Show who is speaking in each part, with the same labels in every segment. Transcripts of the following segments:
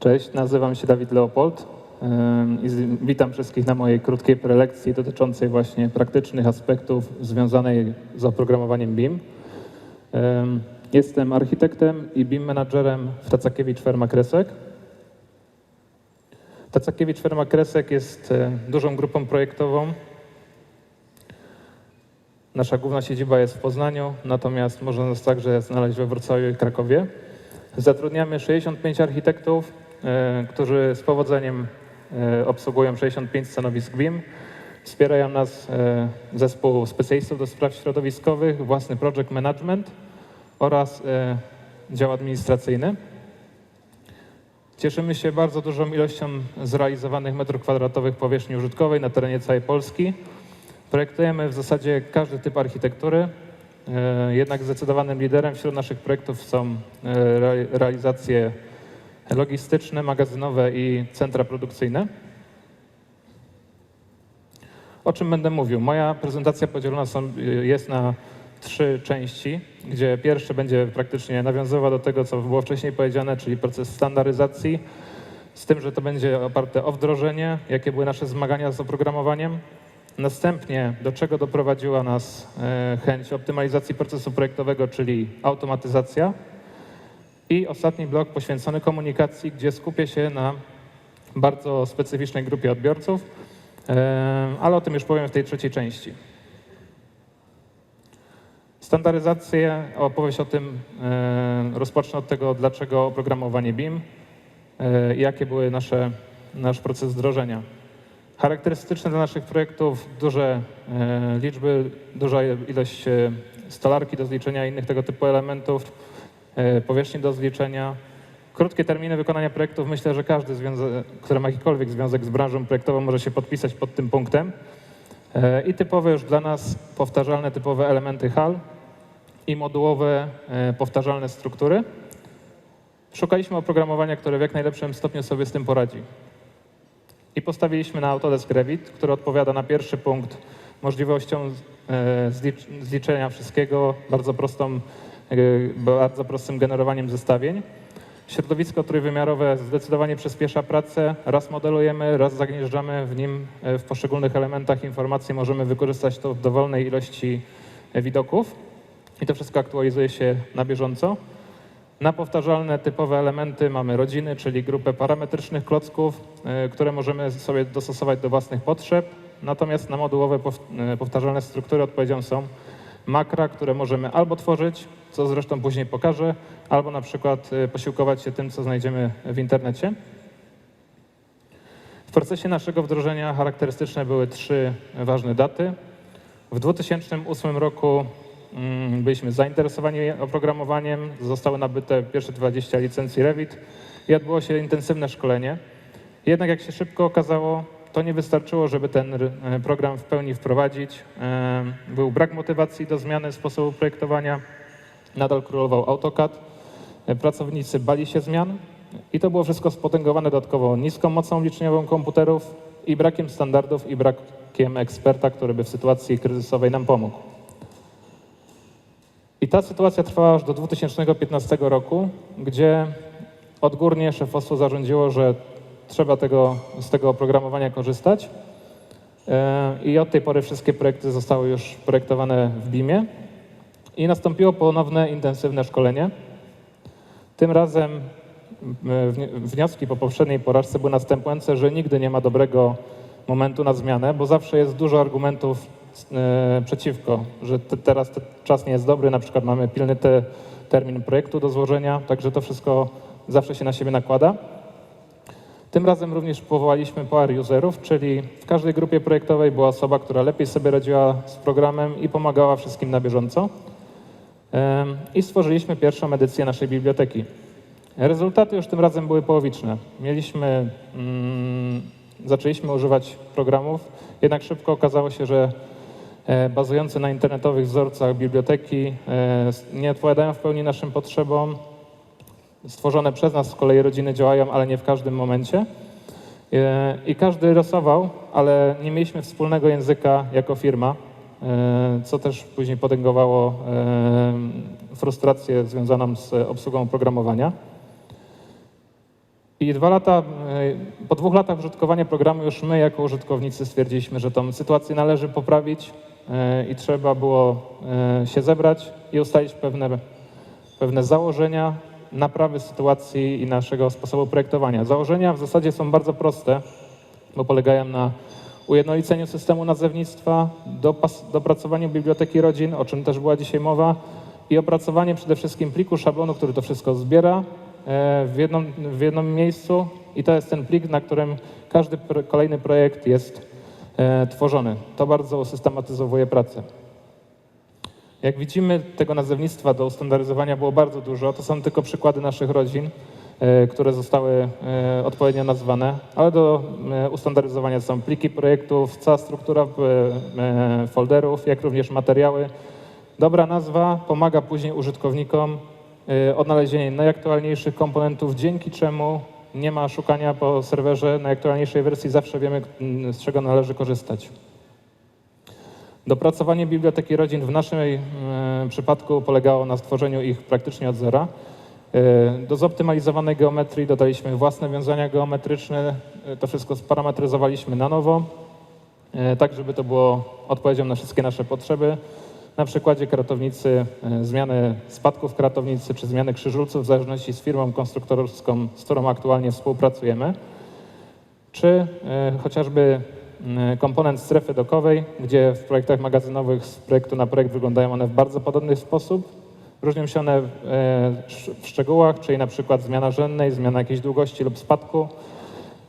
Speaker 1: Cześć, nazywam się Dawid Leopold i witam wszystkich na mojej krótkiej prelekcji dotyczącej właśnie praktycznych aspektów związanej z oprogramowaniem BIM. Jestem architektem i BIM menadżerem w Tacakiewicz Ferma Kresek. Tacakiewicz Ferma Kresek jest e, dużą grupą projektową. Nasza główna siedziba jest w Poznaniu, natomiast można nas także znaleźć we Wrocławiu i Krakowie. Zatrudniamy 65 architektów, którzy z powodzeniem e, obsługują 65 stanowisk BIM. Wspierają nas e, zespół specjalistów do spraw środowiskowych, własny project management oraz e, dział administracyjny. Cieszymy się bardzo dużą ilością zrealizowanych metrów kwadratowych powierzchni użytkowej na terenie całej Polski. Projektujemy w zasadzie każdy typ architektury, e, jednak zdecydowanym liderem wśród naszych projektów są e, re- realizacje logistyczne, magazynowe i centra produkcyjne. O czym będę mówił? Moja prezentacja podzielona są, jest na trzy części, gdzie pierwsze będzie praktycznie nawiązywał do tego, co było wcześniej powiedziane, czyli proces standaryzacji, z tym, że to będzie oparte o wdrożenie, jakie były nasze zmagania z oprogramowaniem. Następnie, do czego doprowadziła nas e, chęć optymalizacji procesu projektowego, czyli automatyzacja. I ostatni blok poświęcony komunikacji, gdzie skupię się na bardzo specyficznej grupie odbiorców, ale o tym już powiem w tej trzeciej części. Standaryzację, opowieść o tym rozpocznę od tego, dlaczego oprogramowanie BIM e, jakie były nasze, nasz proces wdrożenia. Charakterystyczne dla naszych projektów duże e, liczby, duża ilość e, stolarki do zliczenia innych tego typu elementów, powierzchni do zliczenia, krótkie terminy wykonania projektów. Myślę, że każdy, który ma jakikolwiek związek z branżą projektową, może się podpisać pod tym punktem. E, I typowe już dla nas powtarzalne, typowe elementy HAL i modułowe, e, powtarzalne struktury. Szukaliśmy oprogramowania, które w jak najlepszym stopniu sobie z tym poradzi. I postawiliśmy na Autodesk Revit, który odpowiada na pierwszy punkt możliwością e, zlicz- zliczenia wszystkiego, bardzo, prostą, e, bardzo prostym generowaniem zestawień. Środowisko trójwymiarowe zdecydowanie przyspiesza pracę. Raz modelujemy, raz zagnieżdżamy w nim e, w poszczególnych elementach informacji. Możemy wykorzystać to w dowolnej ilości e, widoków i to wszystko aktualizuje się na bieżąco. Na powtarzalne typowe elementy mamy rodziny, czyli grupę parametrycznych klocków, które możemy sobie dostosować do własnych potrzeb. Natomiast na modułowe pow- powtarzalne struktury odpowiedzią są makra, które możemy albo tworzyć, co zresztą później pokażę, albo na przykład e, posiłkować się tym, co znajdziemy w internecie. W procesie naszego wdrożenia charakterystyczne były trzy ważne daty. W 2008 roku mm, byliśmy zainteresowani oprogramowaniem, zostały nabyte pierwsze 20 licencji Revit i odbyło się intensywne szkolenie. Jednak jak się szybko okazało, to nie wystarczyło, żeby ten e, program w pełni wprowadzić. Był brak motywacji do zmiany sposobu projektowania, nadal królował AutoCAD, E, pracownicy bali się zmian i to było wszystko spotęgowane dodatkowo niską mocą liczeniową komputerów i brakiem standardów i brakiem eksperta, który by w sytuacji kryzysowej nam pomógł. I ta sytuacja trwała aż do 2015 roku, gdzie odgórnie szefostwo zarządziło, że trzeba tego, z tego oprogramowania korzystać. E, I od tej pory wszystkie projekty zostały już projektowane w BIM-ie. I nastąpiło ponowne intensywne szkolenie. Tym razem wni- wnioski po poprzedniej porażce były następujące, że nigdy nie ma dobrego momentu na zmianę, bo zawsze jest dużo argumentów e, przeciwko, że te, teraz czas nie jest dobry, na przykład mamy pilny te, termin projektu do złożenia, także to wszystko zawsze się na siebie nakłada. Tym razem również powołaliśmy power userów, czyli w każdej grupie projektowej była osoba, która lepiej sobie radziła z programem i pomagała wszystkim na bieżąco. I stworzyliśmy pierwszą edycję naszej biblioteki. Rezultaty już tym razem były połowiczne. Mieliśmy, mm, zaczęliśmy używać programów, jednak szybko okazało się, że e, bazujące na internetowych wzorcach biblioteki e, nie odpowiadają w pełni naszym potrzebom. Stworzone przez nas z kolei rodziny działają, ale nie w każdym momencie. E, I każdy rysował, ale nie mieliśmy wspólnego języka jako firma, co też później potęgowało e, frustrację związaną z obsługą oprogramowania. I dwa lata, y, po dwóch latach użytkowania programu już my jako użytkownicy stwierdziliśmy, że tą sytuację należy poprawić i trzeba było się zebrać i ustalić pewne, pewne założenia naprawy sytuacji i naszego sposobu projektowania. Założenia w zasadzie są bardzo proste, bo polegają na ujednoliceniu systemu nazewnictwa, dopracowaniu biblioteki rodzin, o czym też była dzisiaj mowa, i opracowanie przede wszystkim pliku szablonu, który to wszystko zbiera e, w jednym, w jednym miejscu i to jest ten plik, na którym każdy kolejny projekt jest e, tworzony. To bardzo usystematyzowuje pracę. Jak widzimy, tego nazewnictwa do ustandaryzowania było bardzo dużo. To są tylko przykłady naszych rodzin, które zostały e, odpowiednio nazwane, ale do e, ustandaryzowania są pliki projektów, cała struktura e, e, folderów, jak również materiały. Dobra nazwa pomaga później użytkownikom odnalezienie najaktualniejszych komponentów, dzięki czemu nie ma szukania po serwerze najaktualniejszej wersji, zawsze wiemy, mm, z czego należy korzystać. Dopracowanie biblioteki rodzin w naszym przypadku polegało na stworzeniu ich praktycznie od zera. Y, Do zoptymalizowanej geometrii dodaliśmy własne wiązania geometryczne, y, to wszystko sparametryzowaliśmy na nowo, y, tak żeby to było odpowiedzią na wszystkie nasze potrzeby. Na przykładzie kratownicy, e, zmiany spadków kratownicy czy zmiany krzyżulców w zależności z firmą konstruktorską, z którą aktualnie współpracujemy, czy e, chociażby m, komponent strefy dokowej, gdzie w projektach magazynowych z projektu na projekt wyglądają one w bardzo podobny sposób. Różnią się one w, e, w szczegółach, czyli na przykład zmiana rzędnej, zmiana jakiejś długości lub spadku.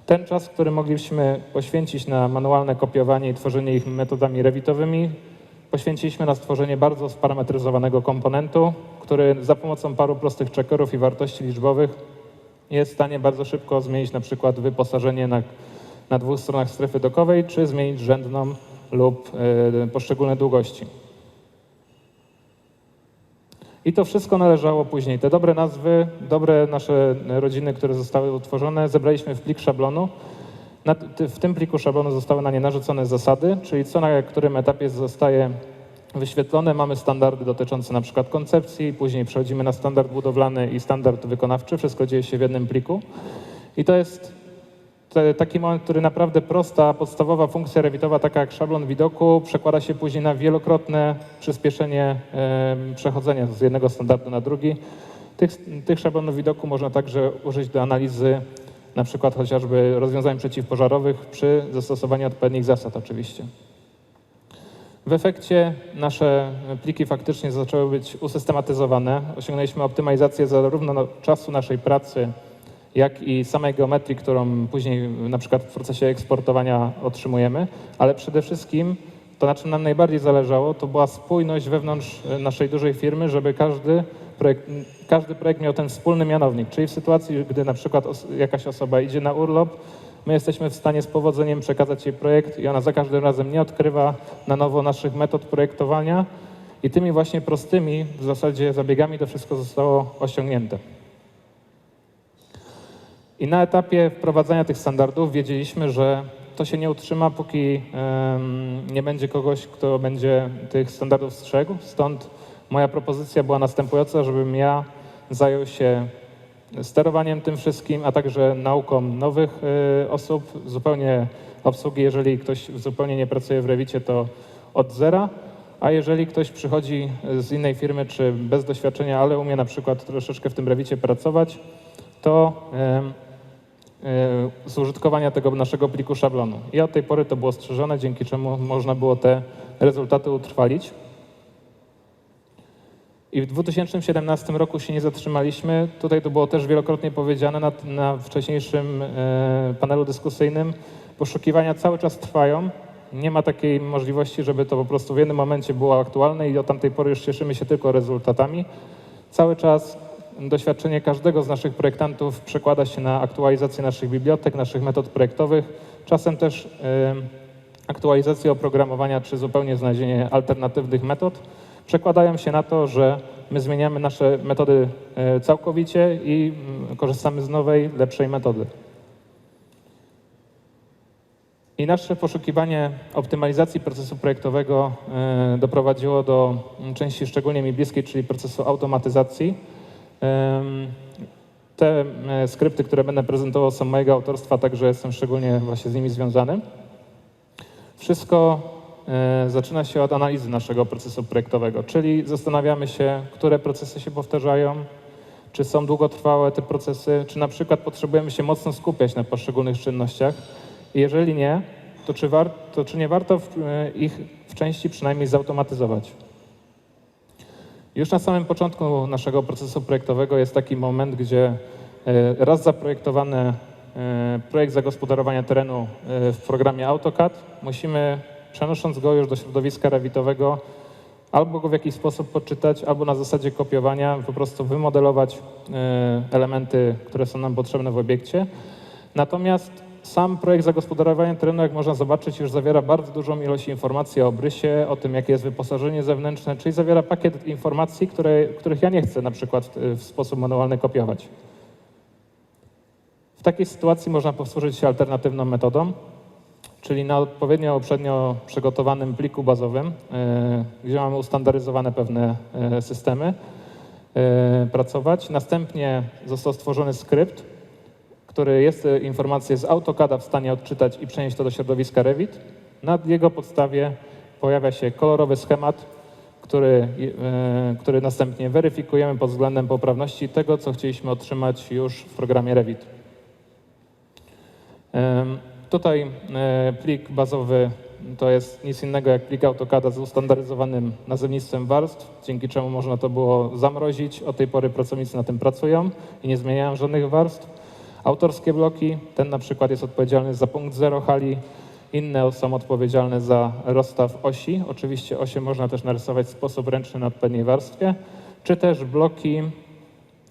Speaker 1: Ten czas, który mogliśmy poświęcić na manualne kopiowanie i tworzenie ich metodami rewitowymi, poświęciliśmy na stworzenie bardzo sparametryzowanego komponentu, który za pomocą paru prostych checkerów i wartości liczbowych jest w stanie bardzo szybko zmienić na przykład wyposażenie na, na dwóch stronach strefy dokowej, czy zmienić rzędną lub e, poszczególne długości. I to wszystko należało później. Te dobre nazwy, dobre nasze rodziny, które zostały utworzone, zebraliśmy w plik szablonu. W tym pliku szablonu zostały na nie narzucone zasady, czyli co na którym etapie zostaje wyświetlone. Mamy standardy dotyczące na przykład koncepcji, później przechodzimy na standard budowlany i standard wykonawczy. Wszystko dzieje się w jednym pliku. I to jest taki moment, który naprawdę prosta, podstawowa funkcja rewitowa, taka jak szablon widoku, przekłada się później na wielokrotne przyspieszenie przechodzenia z jednego standardu na drugi. Tych, tych szablonów widoku można także użyć do analizy na przykład chociażby rozwiązań przeciwpożarowych przy zastosowaniu odpowiednich zasad oczywiście. W efekcie nasze pliki faktycznie zaczęły być usystematyzowane. Osiągnęliśmy optymalizację zarówno no- czasu naszej pracy, jak i samej geometrii, którą później na przykład w procesie eksportowania otrzymujemy, ale przede wszystkim to, na czym nam najbardziej zależało, to była spójność wewnątrz e, naszej dużej firmy, żeby każdy projekt, każdy projekt miał ten wspólny mianownik, czyli w sytuacji, gdy na przykład os jakaś osoba idzie na urlop, my jesteśmy w stanie z powodzeniem przekazać jej projekt i ona za każdym razem nie odkrywa na nowo naszych metod projektowania i tymi właśnie prostymi w zasadzie zabiegami to wszystko zostało osiągnięte. I na etapie wprowadzania tych standardów wiedzieliśmy, że to się nie utrzyma, póki nie będzie kogoś, kto będzie tych standardów strzegł. Stąd moja propozycja była następująca, żebym ja zajął się sterowaniem tym wszystkim, a także nauką nowych y, osób, zupełnie obsługi, jeżeli ktoś zupełnie nie pracuje w Rewicie, to od zera, a jeżeli ktoś przychodzi z innej firmy czy bez doświadczenia, ale umie na przykład troszeczkę w tym Rewicie pracować, to z użytkowania tego naszego pliku szablonu. I od tej pory to było strzeżone, dzięki czemu można było te rezultaty utrwalić. I w 2017 roku się nie zatrzymaliśmy. Tutaj to było też wielokrotnie powiedziane na, na wcześniejszym e, panelu dyskusyjnym. Poszukiwania cały czas trwają. Nie ma takiej możliwości, żeby to po prostu w jednym momencie było aktualne i od tamtej pory już cieszymy się tylko rezultatami. Cały czas doświadczenie każdego z naszych projektantów przekłada się na aktualizację naszych bibliotek, naszych metod projektowych, czasem też e, aktualizację oprogramowania czy zupełnie znalezienie alternatywnych metod. Przekładają się na to, że my zmieniamy nasze metody e, całkowicie i mm, korzystamy z nowej, lepszej metody. I nasze poszukiwanie optymalizacji procesu projektowego e, doprowadziło do części szczególnie mi bliskiej, czyli procesu automatyzacji. Te e, skrypty, które będę prezentował są mojego autorstwa, także jestem szczególnie właśnie z nimi związany. Wszystko e, zaczyna się od analizy naszego procesu projektowego, czyli zastanawiamy się, które procesy się powtarzają, czy są długotrwałe te procesy, czy na przykład potrzebujemy się mocno skupiać na poszczególnych czynnościach. Jeżeli nie, to czy, war, to czy nie warto e, ich w części przynajmniej zautomatyzować? Już na samym początku naszego procesu projektowego jest taki moment, gdzie e, raz zaprojektowany e, projekt zagospodarowania terenu e, w programie AutoCAD musimy, przenosząc go już do środowiska rewitowego, albo go w jakiś sposób podczytać, albo na zasadzie kopiowania po prostu wymodelować elementy, które są nam potrzebne w obiekcie. Natomiast sam projekt zagospodarowania terenu, jak można zobaczyć, już zawiera bardzo dużą ilość informacji o obrysie, o tym, jakie jest wyposażenie zewnętrzne, czyli zawiera pakiet informacji, które, których ja nie chcę na przykład w, w sposób manualny kopiować. W takiej sytuacji można posłużyć się alternatywną metodą, czyli na odpowiednio uprzednio przygotowanym pliku bazowym, y, gdzie mamy ustandaryzowane pewne y, systemy, y, pracować. Następnie został stworzony skrypt, który jest e, informację z AutoCADa w stanie odczytać i przenieść to do środowiska Revit. Na jego podstawie pojawia się kolorowy schemat, który, e, który następnie weryfikujemy pod względem poprawności tego, co chcieliśmy otrzymać już w programie Revit. Tutaj e, plik bazowy to jest nic innego jak plik AutoCADa z ustandaryzowanym nazewnictwem warstw, dzięki czemu można to było zamrozić. Od tej pory pracownicy na tym pracują i nie zmieniają żadnych warstw. Autorskie bloki, ten na przykład jest odpowiedzialny za punkt 0 hali, inne są odpowiedzialne za rozstaw osi. Oczywiście osie można też narysować w sposób ręczny na odpowiedniej warstwie, czy też bloki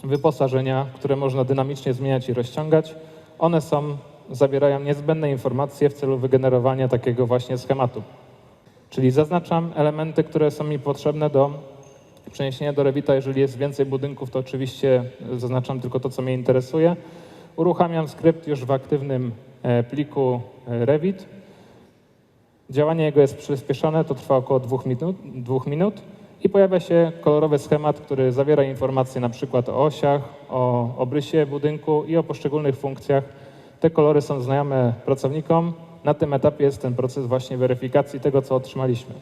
Speaker 1: wyposażenia, które można dynamicznie zmieniać i rozciągać. One są, zawierają niezbędne informacje w celu wygenerowania takiego właśnie schematu. Czyli zaznaczam elementy, które są mi potrzebne do przeniesienia do Revita. Jeżeli jest więcej budynków, to oczywiście zaznaczam tylko to, co mnie interesuje. Uruchamiam skrypt już w aktywnym e, pliku e, Revit. Działanie jego jest przyspieszone, to trwa około dwóch minut, dwóch minut i pojawia się kolorowy schemat, który zawiera informacje na przykład o osiach, o obrysie budynku i o poszczególnych funkcjach. Te kolory są znajome pracownikom. Na tym etapie jest ten proces właśnie weryfikacji tego, co otrzymaliśmy.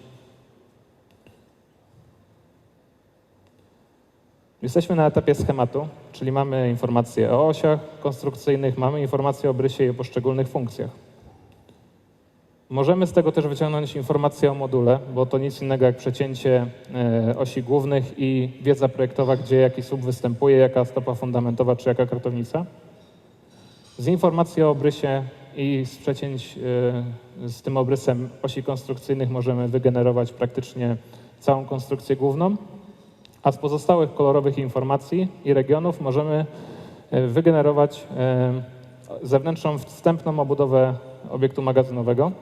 Speaker 1: Jesteśmy na etapie schematu, czyli mamy informacje o osiach konstrukcyjnych, mamy informacje o brysie i o poszczególnych funkcjach. Możemy z tego też wyciągnąć informacje o module, bo to nic innego jak przecięcie e, osi głównych i wiedza projektowa, gdzie jaki słup występuje, jaka stopa fundamentowa czy jaka kartownica. Z informacji o obrysie i z przecięć e, z tym obrysem osi konstrukcyjnych możemy wygenerować praktycznie całą konstrukcję główną a z pozostałych kolorowych informacji i regionów możemy e, wygenerować e, zewnętrzną wstępną obudowę obiektu magazynowego.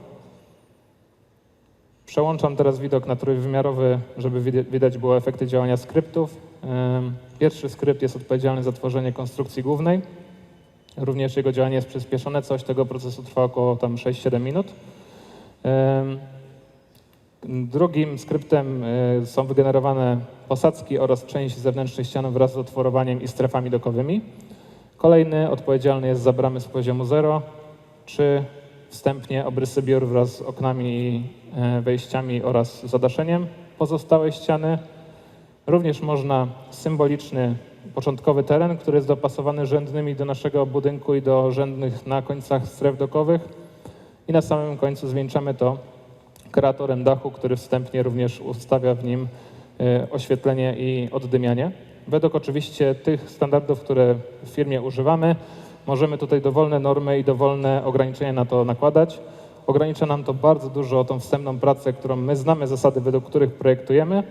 Speaker 1: Przełączam teraz widok na trójwymiarowy, żeby widać było efekty działania skryptów. E, pierwszy skrypt jest odpowiedzialny za tworzenie konstrukcji głównej. Również jego działanie jest przyspieszone, coś tego procesu trwa około tam 6-7 minut. Drugim skryptem e, są wygenerowane posadzki oraz część zewnętrznych ścian wraz z otworowaniem i strefami dokowymi. Kolejny odpowiedzialny jest za bramy z poziomu 0, czy wstępnie obrysy biur wraz z oknami i e, wejściami oraz zadaszeniem. Pozostałe ściany również można symboliczny początkowy teren, który jest dopasowany rzędnymi do naszego budynku i do rzędnych na końcach stref dokowych i na samym końcu zwieńczamy to kreatorem dachu, który wstępnie również ustawia w nim e, oświetlenie i oddymianie. Według oczywiście tych standardów, które w firmie używamy, możemy tutaj dowolne normy i dowolne ograniczenia na to nakładać. Ogranicza nam to bardzo dużo tą wstępną pracę, którą my znamy, zasady, według których projektujemy.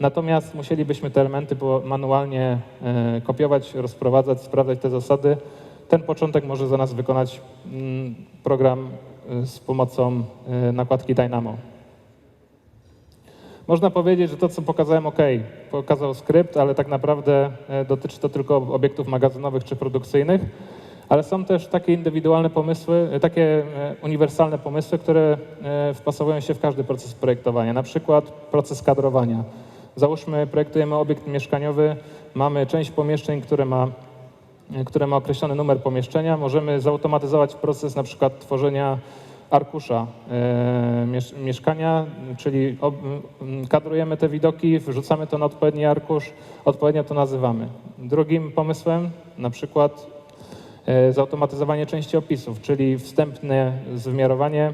Speaker 1: Natomiast musielibyśmy te elementy manualnie e, kopiować, rozprowadzać, sprawdzać te zasady. Ten początek może za nas wykonać mm, program z pomocą y, nakładki Dynamo. Można powiedzieć, że to, co pokazałem, ok, pokazał skrypt, ale tak naprawdę y, dotyczy to tylko obiektów magazynowych czy produkcyjnych, ale są też takie indywidualne pomysły, takie uniwersalne pomysły, które wpasowują się w każdy proces projektowania, na przykład proces kadrowania. Załóżmy, projektujemy obiekt mieszkaniowy, mamy część pomieszczeń, które ma e, które ma określony numer pomieszczenia, możemy zautomatyzować proces na przykład tworzenia arkusza e, mies- mieszkania, czyli kadrujemy te widoki, wrzucamy to na odpowiedni arkusz, odpowiednio to nazywamy. Drugim pomysłem na przykład e, zautomatyzowanie części opisów, czyli wstępne wymiarowanie,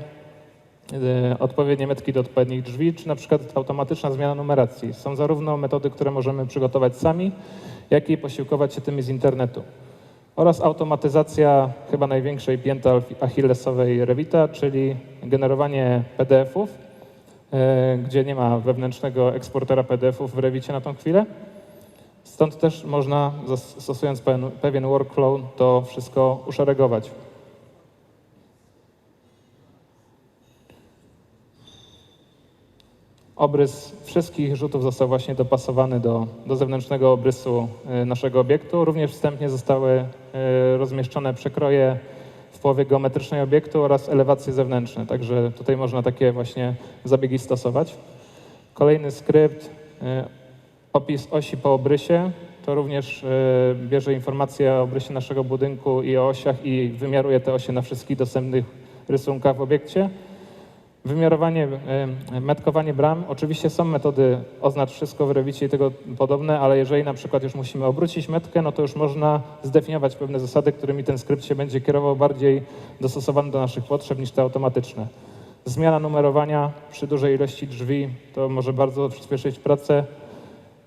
Speaker 1: e, odpowiednie metki do odpowiednich drzwi, czy na przykład automatyczna zmiana numeracji. Są zarówno metody, które możemy przygotować sami, jak i posiłkować się tymi z internetu. Oraz automatyzacja chyba największej pięty achillesowej Revita, czyli generowanie PDF-ów, e, gdzie nie ma wewnętrznego eksportera PDF-ów w Revicie na tą chwilę. Stąd też można, stosując pewien workflow, to wszystko uszeregować. Obrys wszystkich rzutów został właśnie dopasowany do, do zewnętrznego obrysu e, naszego obiektu. Również wstępnie zostały e, rozmieszczone przekroje w połowie geometrycznej obiektu oraz elewacje zewnętrzne. Także tutaj można takie właśnie zabiegi stosować. Kolejny skrypt, e, opis osi po obrysie. To również bierze informacje o obrysie naszego budynku i o osiach i wymiaruje te osie na wszystkich dostępnych rysunkach w obiekcie. Wymiarowanie, metkowanie bram. Oczywiście są metody oznacz wszystko w Rewicie i tego podobne, ale jeżeli na przykład już musimy obrócić metkę, no to już można zdefiniować pewne zasady, którymi ten skrypt się będzie kierował bardziej dostosowany do naszych potrzeb niż te automatyczne. Zmiana numerowania przy dużej ilości drzwi to może bardzo przyspieszyć pracę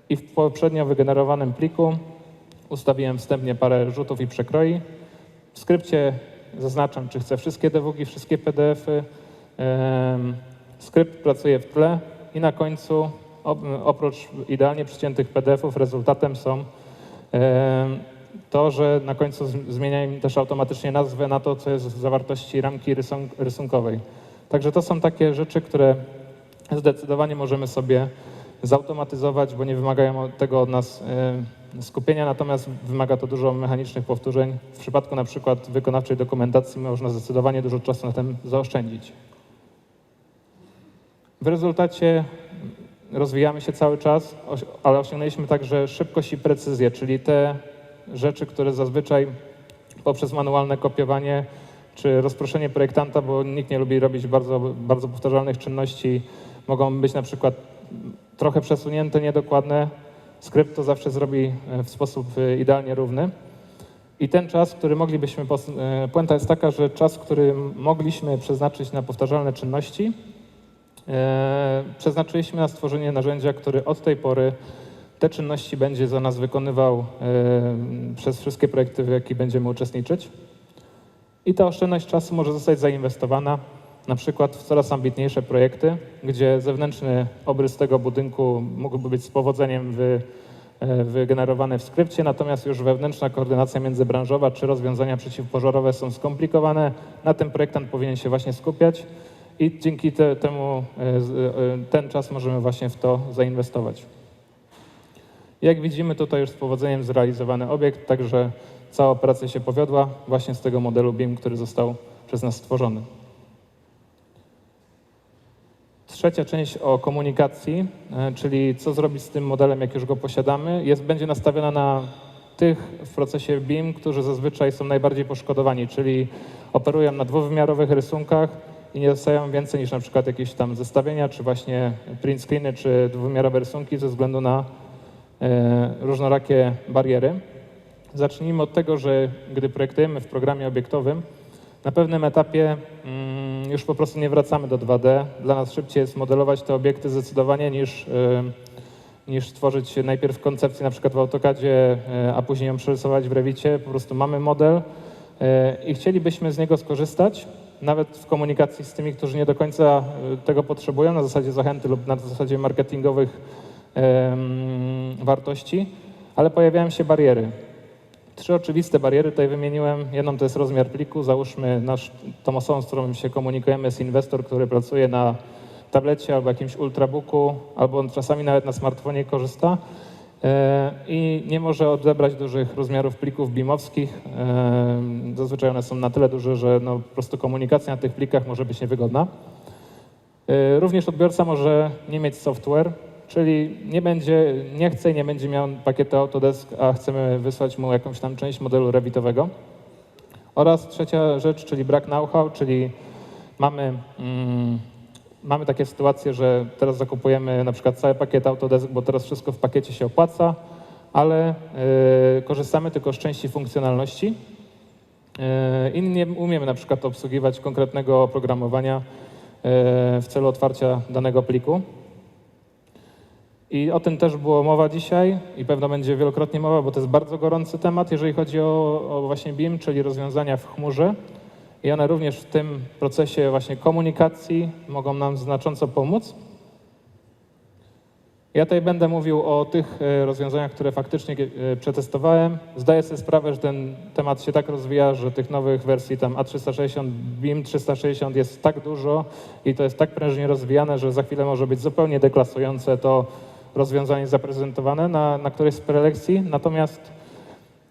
Speaker 1: i w poprzednio wygenerowanym pliku ustawiłem wstępnie parę rzutów i przekroi. W skrypcie zaznaczam, czy chcę wszystkie DWG, wszystkie PDF-y. Skrypt pracuje w tle i na końcu, op- oprócz idealnie przyciętych PDF-ów, rezultatem są to, że na końcu zmienia im też automatycznie nazwę na to, co jest w zawartości ramki rysun- rysunkowej. Także to są takie rzeczy, które zdecydowanie możemy sobie zautomatyzować, bo nie wymagają tego od nas skupienia, natomiast wymaga to dużo mechanicznych powtórzeń. W przypadku na przykład wykonawczej dokumentacji można zdecydowanie dużo czasu na tym zaoszczędzić. W rezultacie rozwijamy się cały czas, ale osiągnęliśmy także szybkość i precyzję, czyli te rzeczy, które zazwyczaj poprzez manualne kopiowanie czy rozproszenie projektanta, bo nikt nie lubi robić bardzo, bardzo powtarzalnych czynności, mogą być na przykład trochę przesunięte, niedokładne. Skrypt to zawsze zrobi e, w sposób e, idealnie równy. I ten czas, który moglibyśmy, e, puenta jest taka, że czas, który mogliśmy przeznaczyć na powtarzalne czynności, przeznaczyliśmy na stworzenie narzędzia, który od tej pory te czynności będzie za nas wykonywał e, przez wszystkie projekty, w jakich będziemy uczestniczyć. I ta oszczędność czasu może zostać zainwestowana na przykład w coraz ambitniejsze projekty, gdzie zewnętrzny obrys tego budynku mógłby być z powodzeniem wy, e, wygenerowany w skrypcie, natomiast już wewnętrzna koordynacja międzybranżowa czy rozwiązania przeciwpożarowe są skomplikowane. Na tym projektant powinien się właśnie skupiać i dzięki te, temu e, z- e, ten czas możemy właśnie w to zainwestować. Jak widzimy, tutaj już z powodzeniem zrealizowany obiekt, także cała operacja się powiodła właśnie z tego modelu BIM, który został przez nas stworzony. Trzecia część o komunikacji, e, czyli co zrobić z tym modelem, jak już go posiadamy, jest, będzie nastawiona na tych w procesie BIM, którzy zazwyczaj są najbardziej poszkodowani, czyli operują na dwuwymiarowych rysunkach i nie dostają więcej niż na przykład jakieś tam zestawienia, czy właśnie print screeny, czy dwuwymiarowe rysunki ze względu na e, różnorakie bariery. Zacznijmy od tego, że gdy projektujemy w programie obiektowym, na pewnym etapie mm, już po prostu nie wracamy do 2D. Dla nas szybciej jest modelować te obiekty zdecydowanie niż, y, niż stworzyć najpierw koncepcję na przykład w AutoCADzie, y, a później ją przerysować w Revicie. Po prostu mamy model i chcielibyśmy z niego skorzystać, nawet w komunikacji z tymi, którzy nie do końca y, tego potrzebują, na zasadzie zachęty lub na zasadzie marketingowych wartości, ale pojawiają się bariery. Trzy oczywiste bariery tutaj wymieniłem. Jedną to jest rozmiar pliku. Załóżmy, nasz, tą osobą, z którą się komunikujemy, jest inwestor, który pracuje na tablecie albo jakimś ultrabooku, albo on czasami nawet na smartfonie korzysta e, i nie może odebrać dużych rozmiarów plików BIM-owskich. E, Zazwyczaj one są na tyle duże, że no, po prostu komunikacja na tych plikach może być niewygodna. E, Również odbiorca może nie mieć software, czyli nie będzie, nie chce i nie będzie miał pakietu Autodesk, a chcemy wysłać mu jakąś tam część modelu revitowego. Oraz trzecia rzecz, czyli brak know-how, czyli mamy, mm, mamy takie sytuacje, że teraz zakupujemy na przykład cały pakiet Autodesk, bo teraz wszystko w pakiecie się opłaca, ale y, korzystamy tylko z części funkcjonalności y, i nie umiemy na przykład obsługiwać konkretnego oprogramowania y, w celu otwarcia danego pliku. I o tym też było mowa dzisiaj i pewno będzie wielokrotnie mowa, bo to jest bardzo gorący temat, jeżeli chodzi o, o właśnie BIM, czyli rozwiązania w chmurze. I one również w tym procesie właśnie komunikacji mogą nam znacząco pomóc. Ja tutaj będę mówił o tych e, rozwiązaniach, które faktycznie e, przetestowałem. Zdaję sobie sprawę, że ten temat się tak rozwija, że tych nowych wersji tam A360, BIM 360 jest tak dużo i to jest tak prężnie rozwijane, że za chwilę może być zupełnie deklasujące to rozwiązanie zaprezentowane na, na którejś z prelekcji. Natomiast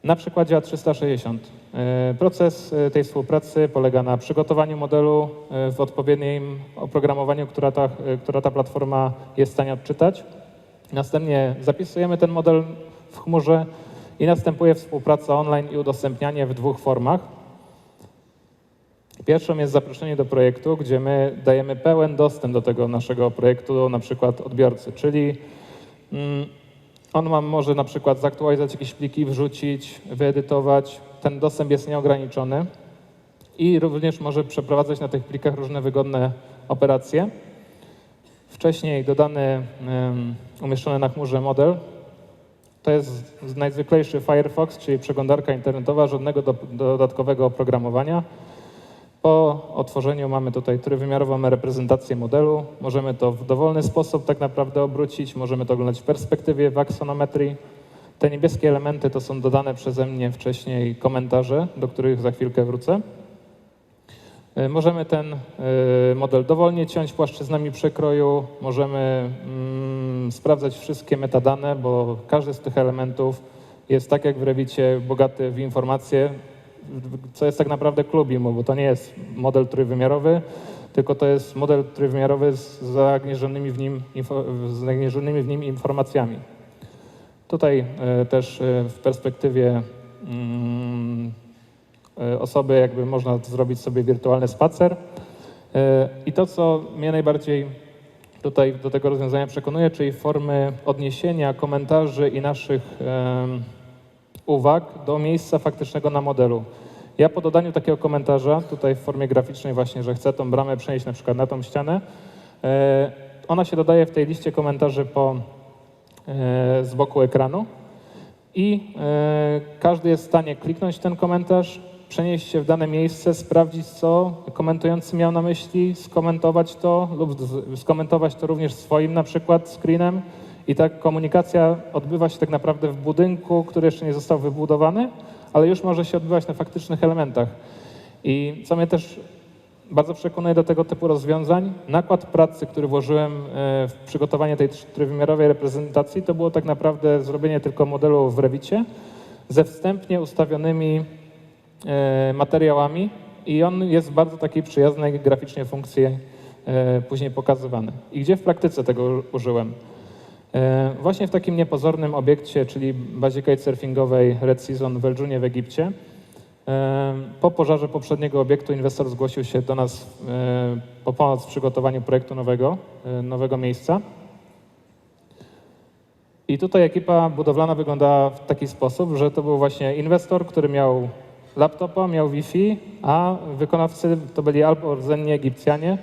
Speaker 1: na przykładzie A360 e, proces e, tej współpracy polega na przygotowaniu modelu e, w odpowiednim oprogramowaniu, która ta, która ta platforma jest w stanie odczytać. Następnie zapisujemy ten model w chmurze i następuje współpraca online i udostępnianie w dwóch formach. Pierwszą jest zaproszenie do projektu, gdzie my dajemy pełen dostęp do tego naszego projektu, na przykład odbiorcy, czyli mm, on ma, może na przykład zaktualizować jakieś pliki, wrzucić, wyedytować. Ten dostęp jest nieograniczony i również może przeprowadzać na tych plikach różne wygodne operacje. Wcześniej dodany, umieszczony na chmurze model to jest najzwyklejszy Firefox, czyli przeglądarka internetowa, żadnego do, dodatkowego oprogramowania. Po otworzeniu mamy tutaj trójwymiarową reprezentację modelu. Możemy to w dowolny sposób tak naprawdę obrócić, możemy to oglądać w perspektywie, w aksonometrii. Te niebieskie elementy to są dodane przeze mnie wcześniej komentarze, do których za chwilkę wrócę. Y, Możemy ten y, model dowolnie ciąć płaszczyznami przekroju, możemy mm, sprawdzać wszystkie metadane, bo każdy z tych elementów jest tak jak w Rewicie bogaty w informacje, co jest tak naprawdę klubimu, bo to nie jest model trójwymiarowy, tylko to jest model trójwymiarowy z zagnieżonymi w nim, z w nim informacjami. Tutaj e, też e, w perspektywie mm, e, osoby jakby można zrobić sobie wirtualny spacer. I to, co mnie najbardziej tutaj do tego rozwiązania przekonuje, czyli formy odniesienia, komentarzy i naszych uwag do miejsca faktycznego na modelu. Ja po dodaniu takiego komentarza, tutaj w formie graficznej właśnie, że chcę tą bramę przenieść na przykład na tą ścianę, e, ona się dodaje w tej liście komentarzy po, e, z boku ekranu i e, każdy jest w stanie kliknąć ten komentarz, przenieść się w dane miejsce, sprawdzić, co komentujący miał na myśli, skomentować to lub skomentować to również swoim na przykład screenem. I ta komunikacja odbywa się tak naprawdę w budynku, który jeszcze nie został wybudowany, ale już może się odbywać na faktycznych elementach. I co mnie też bardzo przekonuje do tego typu rozwiązań, nakład pracy, który włożyłem e, w przygotowanie tej trójwymiarowej reprezentacji, to było tak naprawdę zrobienie tylko modelu w Rewicie ze wstępnie ustawionymi e, materiałami i on jest w bardzo takiej przyjaznej graficznie funkcji e, później pokazywany. I gdzie w praktyce tego użyłem? E, Właśnie w takim niepozornym obiekcie, czyli bazie kitesurfingowej Red Season w Eljunie w Egipcie. E, Po pożarze poprzedniego obiektu inwestor zgłosił się do nas e, po pomoc w przygotowaniu projektu nowego, nowego miejsca. I tutaj ekipa budowlana wyglądała w taki sposób, że to był właśnie inwestor, który miał laptopa, miał Wi-Fi, a wykonawcy to byli albo rdzenni Egipcjanie,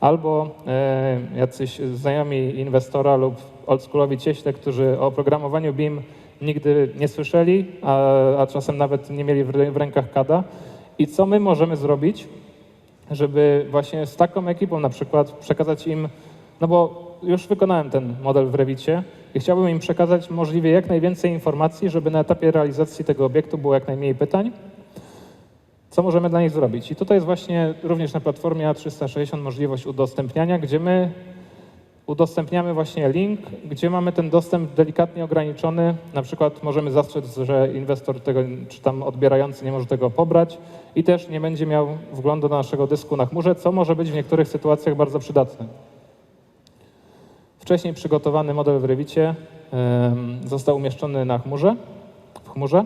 Speaker 1: albo e, jacyś znajomi inwestora lub oldschoolowi cieśle, którzy o oprogramowaniu BIM nigdy nie słyszeli, a, a czasem nawet nie mieli w, w rękach kada. I co my możemy zrobić, żeby właśnie z taką ekipą na przykład przekazać im, no bo już wykonałem ten model w Rewicie i chciałbym im przekazać możliwie jak najwięcej informacji, żeby na etapie realizacji tego obiektu było jak najmniej pytań, co możemy dla nich zrobić. I tutaj jest właśnie również na platformie A360 możliwość udostępniania, gdzie my udostępniamy właśnie link, gdzie mamy ten dostęp delikatnie ograniczony. Na przykład możemy zastrzec, że inwestor tego, czy tam odbierający nie może tego pobrać i też nie będzie miał wglądu do naszego dysku na chmurze, co może być w niektórych sytuacjach bardzo przydatne. Wcześniej przygotowany model w Revicie em, został umieszczony na chmurze, w chmurze.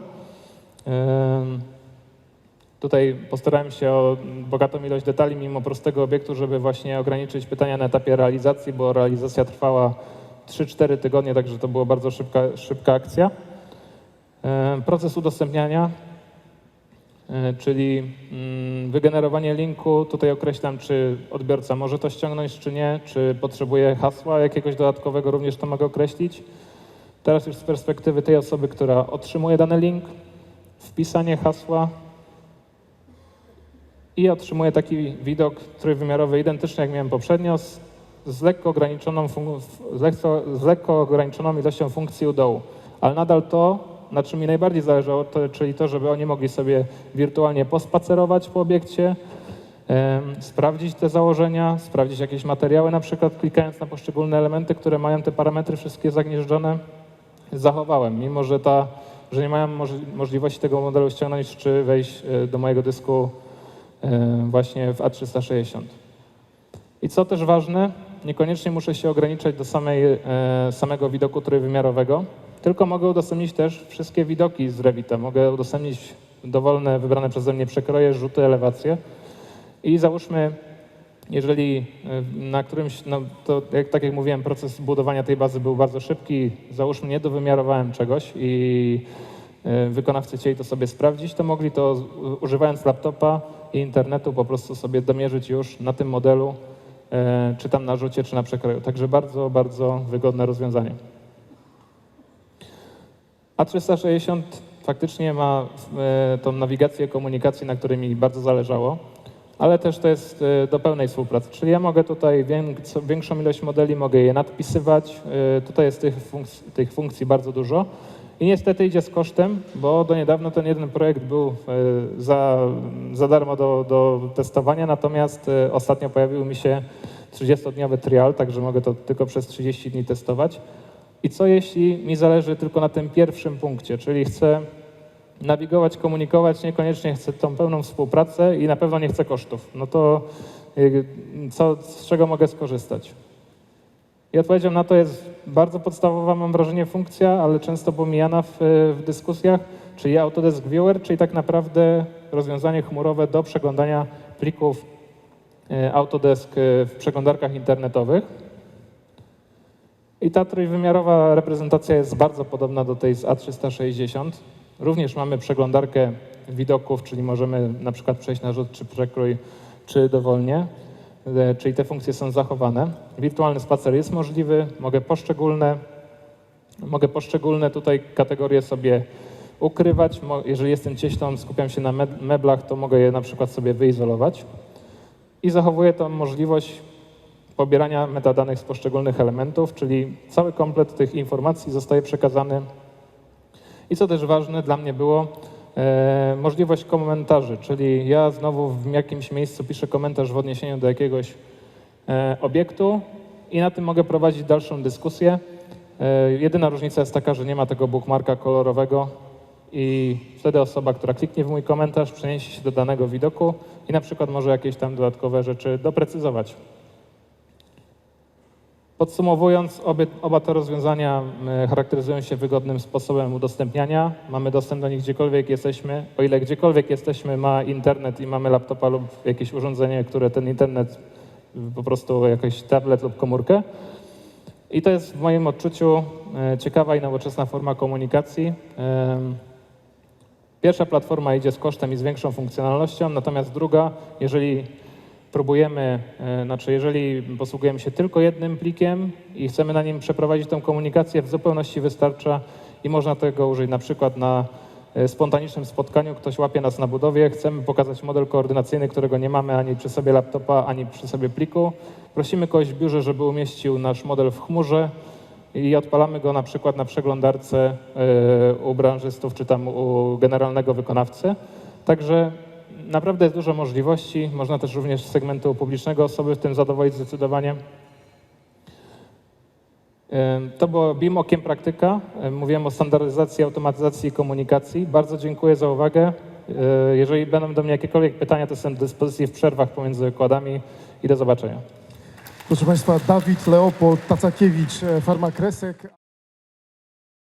Speaker 1: Tutaj postarałem się o bogatą ilość detali mimo prostego obiektu, żeby właśnie ograniczyć pytania na etapie realizacji, bo realizacja trwała 3-4 tygodnie, także to była bardzo szybka, szybka akcja. E, Proces udostępniania, e, czyli mm, wygenerowanie linku. Tutaj określam, czy odbiorca może to ściągnąć, czy nie, czy potrzebuje hasła jakiegoś dodatkowego, również to mogę określić. Teraz już z perspektywy tej osoby, która otrzymuje dany link, wpisanie hasła, i otrzymuję taki widok trójwymiarowy, identyczny jak miałem poprzednio, z, z, lekko ograniczoną z, lekko, z lekko ograniczoną ilością funkcji u dołu. Ale nadal to, na czym mi najbardziej zależało, to, czyli to, żeby oni mogli sobie wirtualnie pospacerować po obiekcie, em, sprawdzić te założenia, sprawdzić jakieś materiały, na przykład klikając na poszczególne elementy, które mają te parametry wszystkie zagnieżdżone, zachowałem, mimo że, ta, że nie mają moż- możliwości tego modelu ściągnąć czy wejść e, do mojego dysku właśnie w A360. I co też ważne, niekoniecznie muszę się ograniczać do samej, e, samego widoku trójwymiarowego, tylko mogę udostępnić też wszystkie widoki z Revita. Mogę udostępnić dowolne, wybrane przeze mnie przekroje, rzuty, elewacje. I załóżmy, jeżeli e, na którymś, no to jak, tak jak mówiłem, proces budowania tej bazy był bardzo szybki, załóżmy nie dowymiarowałem czegoś i wykonawcy chcieli to sobie sprawdzić, to mogli to z- używając laptopa i internetu po prostu sobie domierzyć już na tym modelu, e, czy tam na rzucie, czy na przekroju. Także bardzo, bardzo wygodne rozwiązanie. A360 faktycznie ma tą nawigację komunikacji, na której mi bardzo zależało, ale też to jest do pełnej współpracy. Czyli ja mogę tutaj więk- większą ilość modeli, mogę je nadpisywać. Tutaj jest tych funkcji, tych funkcji bardzo dużo. I niestety idzie z kosztem, bo do niedawna ten jeden projekt był e, za, za darmo do, do testowania, natomiast e, ostatnio pojawił mi się 30-dniowy trial, także mogę to tylko przez 30 dni testować. I co jeśli mi zależy tylko na tym pierwszym punkcie, czyli chcę nawigować, komunikować, niekoniecznie chcę tą pełną współpracę i na pewno nie chcę kosztów. No to y, co, z czego mogę skorzystać? I odpowiedzią na to jest bardzo podstawowa, mam wrażenie, funkcja, ale często pomijana w, w dyskusjach, czyli Autodesk Viewer, czyli tak naprawdę rozwiązanie chmurowe do przeglądania plików y, Autodesk y, w przeglądarkach internetowych. I ta trójwymiarowa reprezentacja jest bardzo podobna do tej z A360. Również mamy przeglądarkę widoków, czyli możemy na przykład przejść na rzut czy przekrój, czy dowolnie, e, czyli te funkcje są zachowane. Wirtualny spacer jest możliwy, mogę poszczególne, mogę poszczególne tutaj kategorie sobie ukrywać. Jeżeli jestem cieślą, skupiam się na meblach, to mogę je na przykład sobie wyizolować. I zachowuję tą możliwość pobierania metadanych z poszczególnych elementów, czyli cały komplet tych informacji zostaje przekazany. I co też ważne dla mnie było, e, możliwość komentarzy, czyli ja znowu w jakimś miejscu piszę komentarz w odniesieniu do jakiegoś e, obiektu i na tym mogę prowadzić dalszą dyskusję. E, jedyna różnica jest taka, że nie ma tego bookmarka kolorowego i wtedy osoba, która kliknie w mój komentarz, przeniesie się do danego widoku i na przykład może jakieś tam dodatkowe rzeczy doprecyzować. Podsumowując, obie, oba te rozwiązania charakteryzują się wygodnym sposobem udostępniania. Mamy dostęp do nich gdziekolwiek jesteśmy. O ile gdziekolwiek jesteśmy ma internet i mamy laptopa lub jakieś urządzenie, które ten internet, po prostu jakiś tablet lub komórkę. I to jest w moim odczuciu e, ciekawa i nowoczesna forma komunikacji. Pierwsza platforma idzie z kosztem i z większą funkcjonalnością, natomiast druga, jeżeli próbujemy, e, znaczy jeżeli posługujemy się tylko jednym plikiem i chcemy na nim przeprowadzić tą komunikację, w zupełności wystarcza i można tego użyć na przykład na e, spontanicznym spotkaniu, ktoś łapie nas na budowie, chcemy pokazać model koordynacyjny, którego nie mamy ani przy sobie laptopa, ani przy sobie pliku. Prosimy kogoś w biurze, żeby umieścił nasz model w chmurze i odpalamy go na przykład na przeglądarce e, u branżystów czy tam u generalnego wykonawcy. Także naprawdę jest dużo możliwości. Można też również z segmentu publicznego osoby w tym zadowolić zdecydowanie. To było BIM Okiem Praktyka. Em, Mówiłem o standaryzacji, automatyzacji i komunikacji. Bardzo dziękuję za uwagę. E, Jeżeli będą do mnie jakiekolwiek pytania, to jestem do dyspozycji w przerwach pomiędzy wykładami i do zobaczenia.
Speaker 2: Proszę Państwa, Dawid Leopold Tacakiewicz, e, Farma Kresek.